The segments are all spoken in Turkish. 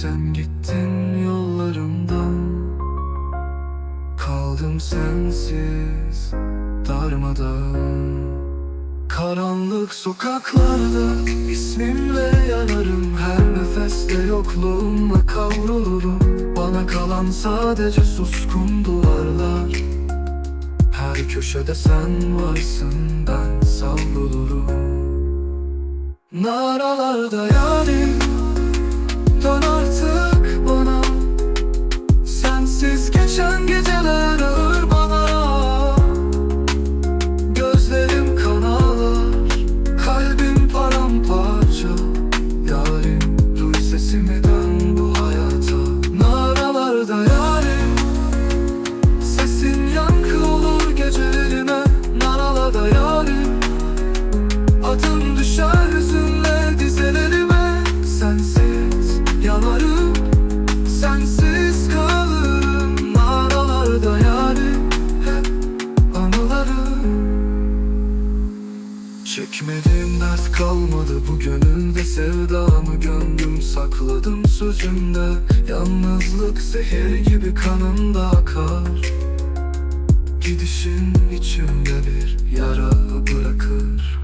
Sen gittin yollarımdan. Kaldım sensiz darmadağın. Karanlık sokaklarda ismimle yanarım. Her nefeste yokluğumla kavrulurum. Bana kalan sadece suskun duvarlar. Her köşede sen varsın ben savrulurum. Naralarda yarim Döner bu gönülde Sevdamı gömdüm sakladım sözümde. Yalnızlık zehir gibi kanımda akar. Gidişin içimde bir yara bırakır.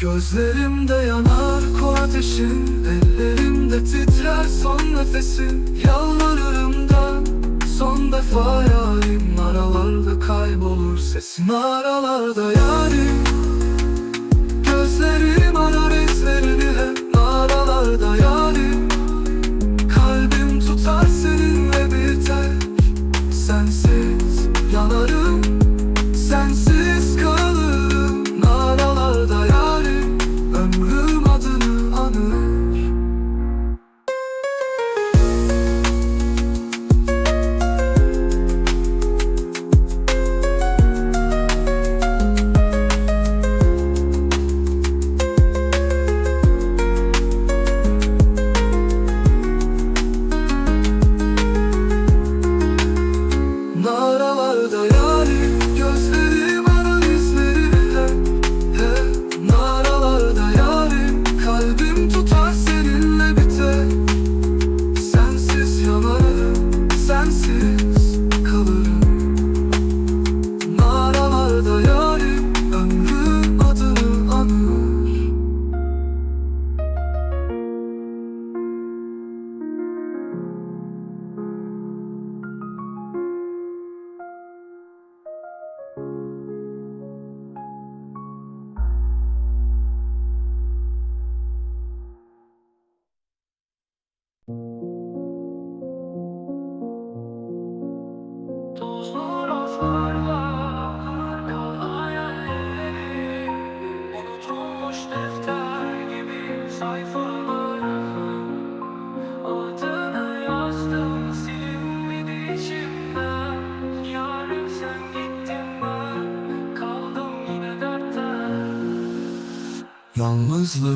Gözlerimde yanar kor ateşin Ellerimde titrer son nefesin Yalvarırım dön son defa yarim Aralarda kaybolur sesin. Aralarda yarim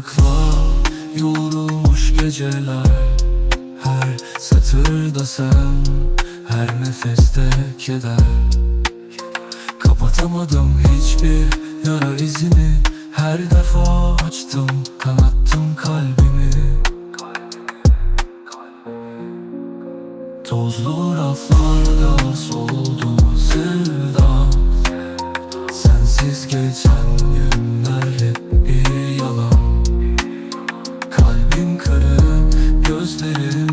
Yalnızlıkla yoğrulmuş geceler Her satırda sen, her nefeste keder. Kapatamadım hiçbir yara izini Her defa açtım, kanattım kalbimi. Tozlu raflarda soldu Kalbim kırık, gözlerim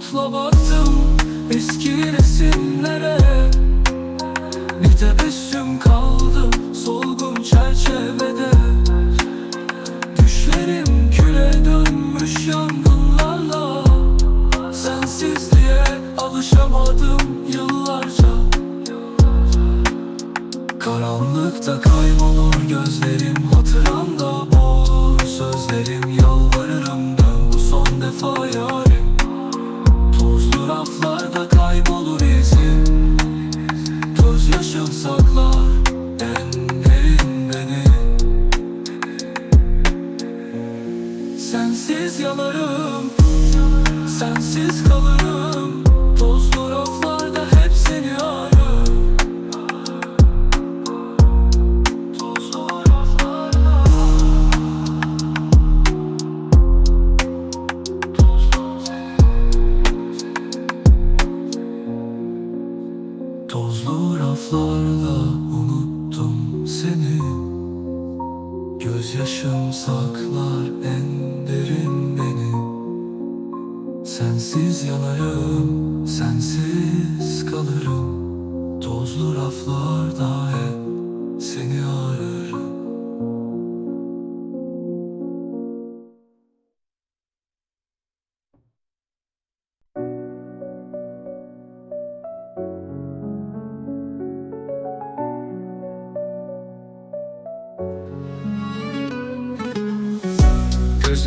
umutla baktım eski resimlere. Bir tebessüm kaldı solgun çerçevede. Düşlerim küle dönmüş yangınlarla. Sensizliğe alışamadım yıllarca. Karanlıkta kaybolur gözlerim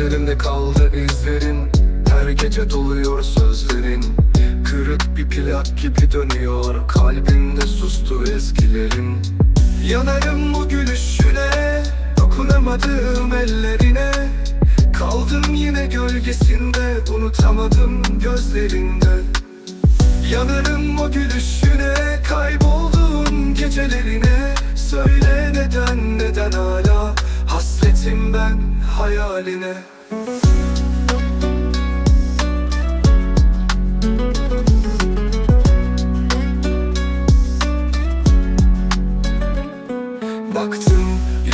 Gözlerimde kaldı izlerin. Her gece doluyor sözlerin. Kırık bir plak gibi dönüyor Kalbimde sustu ezgilerin. Yanarım bu gülüşüne Dokunamadığım ellerine. Kaldım yine gölgesinde Unutamadım gözlerinde. Yanarım o gülüşüne Kaybolduğum gecelerine. Söyle neden neden hala Hasretim ben hayaline Baktım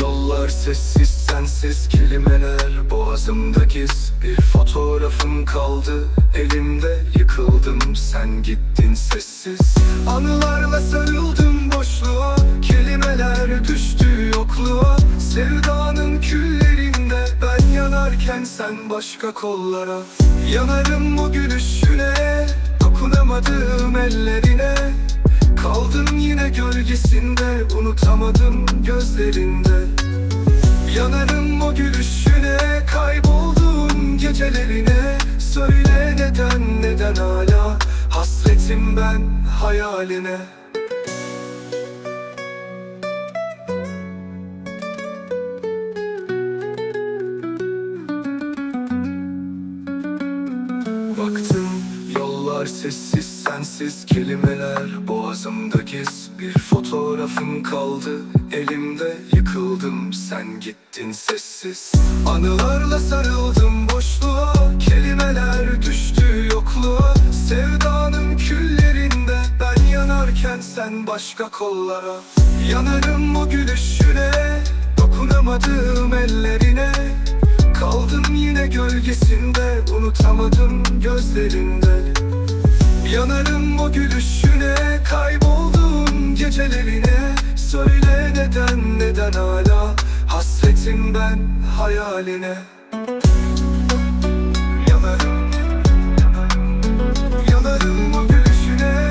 yollar sessiz sensiz. Kelimeler boğazımda giz. Bir fotoğrafın kaldı elimde yıkıldım. Sen gittin sessiz. Anılarla sarıldım boşluğa. Kelimeler düştü yokluğa. Sevdanın küllerinde yanarken sen başka kollara Yanarım o gülüşüne dokunamadığım ellerine. Kaldım yine gölgesinde Unutamadım gözlerinde. Yanarım o gülüşüne Kaybolduğum gecelerine. Söyle neden neden hala Hasretim ben hayaline sessiz kelimeler boğazımda giz Bir fotoğrafın kaldı elimde yıkıldım. Sen gittin sessiz. Anılarla sarıldım boşluğa kelimeler düştü yokluğa. Sevdanın küllerinde ben yanarken sen başka kollara. Yanarım o gülüşüne dokunamadığım ellerine. Kaldım yine gölgesinde Unutamadım gözlerinde Yanarım o gülüşüne Kaybolduğum gecelerine. Söyle neden neden hala Hasretim ben hayaline? Yanarım Yanarım o gülüşüne.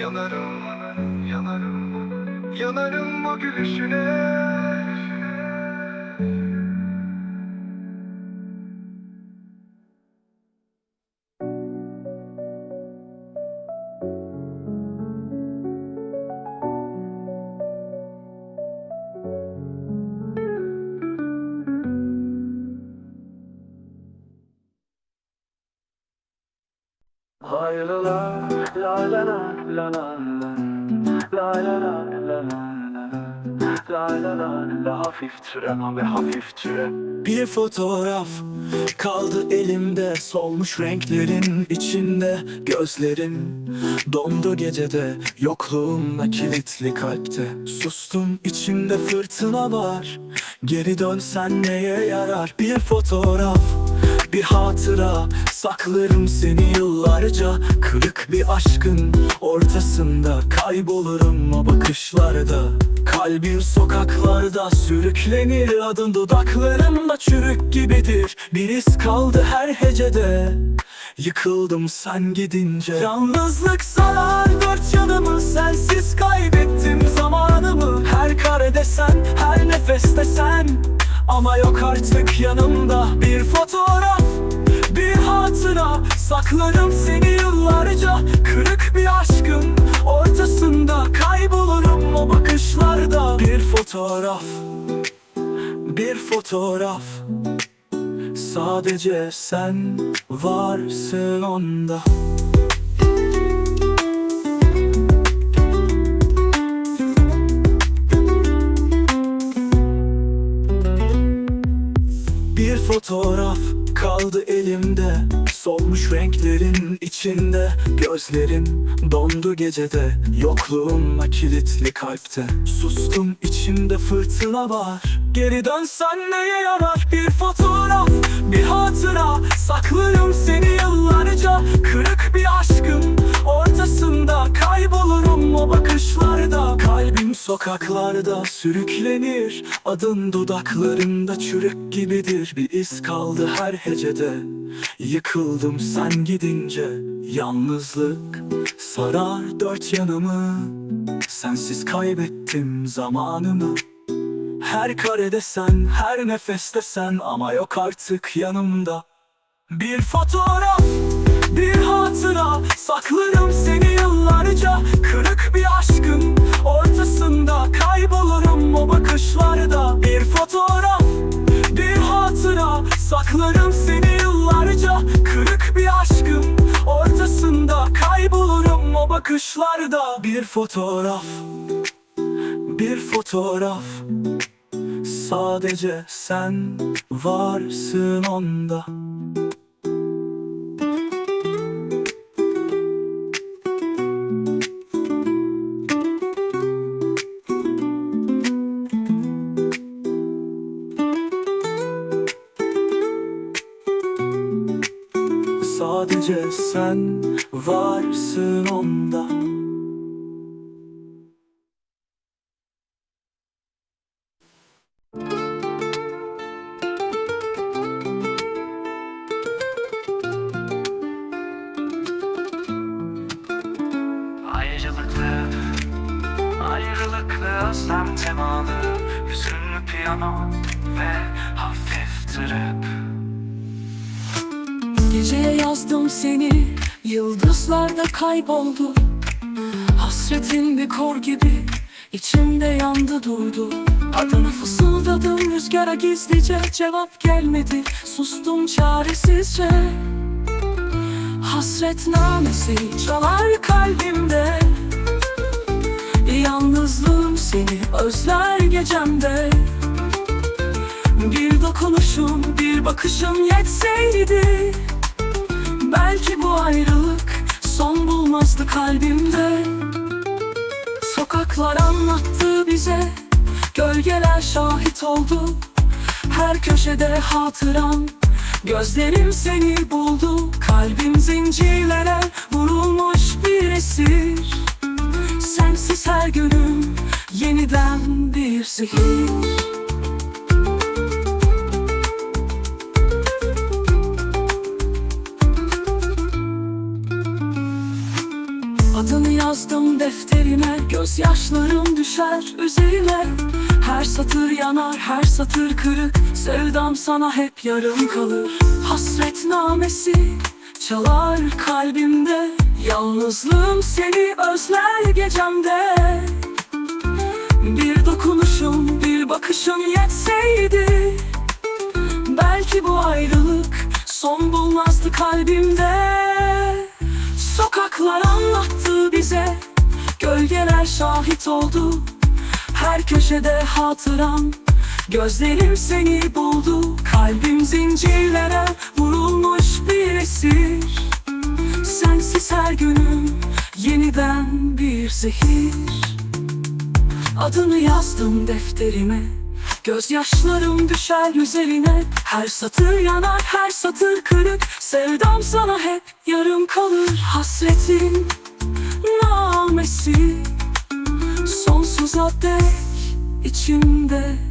Yanarım, yanarım, yanarım o gülüşüne Hafif türen abi hafif türe Bir fotoğraf Kaldı elimde solmuş renklerin içinde gözlerin Dondu gecede yokluğumla kilitli kalpte. Sustum içimde fırtına var Geri dönsen neye yarar? Bir fotoğraf bir hatıra. Saklarım seni yıllarca. Kırık bir aşkın ortasında Kaybolurum o bakışlarda. Kalbim sokaklarda sürüklenir. Adın dudaklarımda çürük gibidir. Bir iz kaldı her hecede. Yıkıldım sen gidince. Yalnızlık sarar. Dört yanımı Sensiz kaybettim. Zamanımı Her karede sen, her nefeste sen Ama yok artık yanımda Bir fotoğraf, bir hatıra. Saklarım seni yıllarca Kırık bir aşkın ortasında Kaybolurum o bakışlarda. Bir fotoğraf bir fotoğraf. Sadece sen varsın onda Renklerin içinde Gözlerim dondu gecede Yokluğumla kilitli kalpte. Sustum içimde fırtına var. Geri dönsen neye yarar? Bir fotoğraf bir hatıra. Saklarım seni yıllarca. Kırık bir aşkım ortasında Kaybolurum o bakışlarda Kalbim sokaklarda sürüklenir. Adın dudaklarında çürük gibidir. Bir iz kaldı her hecede. Yıkıldım sen gidince. Yalnızlık sarar dört yanımı. Sensiz kaybettim zamanımı. Her karede sen, her nefeste sen. Ama yok artık yanımda. Bir fotoğraf, bir hatıra. Saklarım seni yıllarca. Kırık bir aşkın Bir fotoğraf, bir fotoğraf. Sadece sen varsın onda. Sadece sen varsın onda özlem temalı Hüzünlü piyano ve hafif trap. Geceye yazdım seni Yıldızlarda kayboldu. Hasretin bir kor gibi içimde yandı durdu Adını fısıldadım rüzgara gizlice Cevap gelmedi. Sustum çaresizce. Hasret namesi çalar kalbimde özler gecemde. Bir dokunuşun, bir bakışın yetseydi Belki bu ayrılık son bulmazdı kalbimde. Sokaklar anlattı bize Gölgeler şahit oldu. Her köşede hatıram Gözlerim seni buldu. Kalbim zincirlere vurulmuş bir esir. Sensiz her günüm bir zehir Adını yazdım defterime Gözyaşlarım düşer üzerine. Her satır yanar her satır kırık. Sevdam sana hep yarım kalır. Hasret namesi çalar kalbimde. Yalnızlığım seni özler gecemde bakışın yetseydi Belki bu ayrılık son bulmazdı kalbimde. Sokaklar anlattı bize Gölgeler şahit oldu. Her köşede hatıram Gözlerim seni buldu. Kalbim zincirlere vurulmuş bir esir. Sensiz her günüm yeniden bir zehir. Adını yazdım defterime Gözyaşlarım düşer üzerine. Her satır yanar her satır kırık. Sevdam sana hep yarım kalır. Hasretin namesi. Sonsuza dek içimde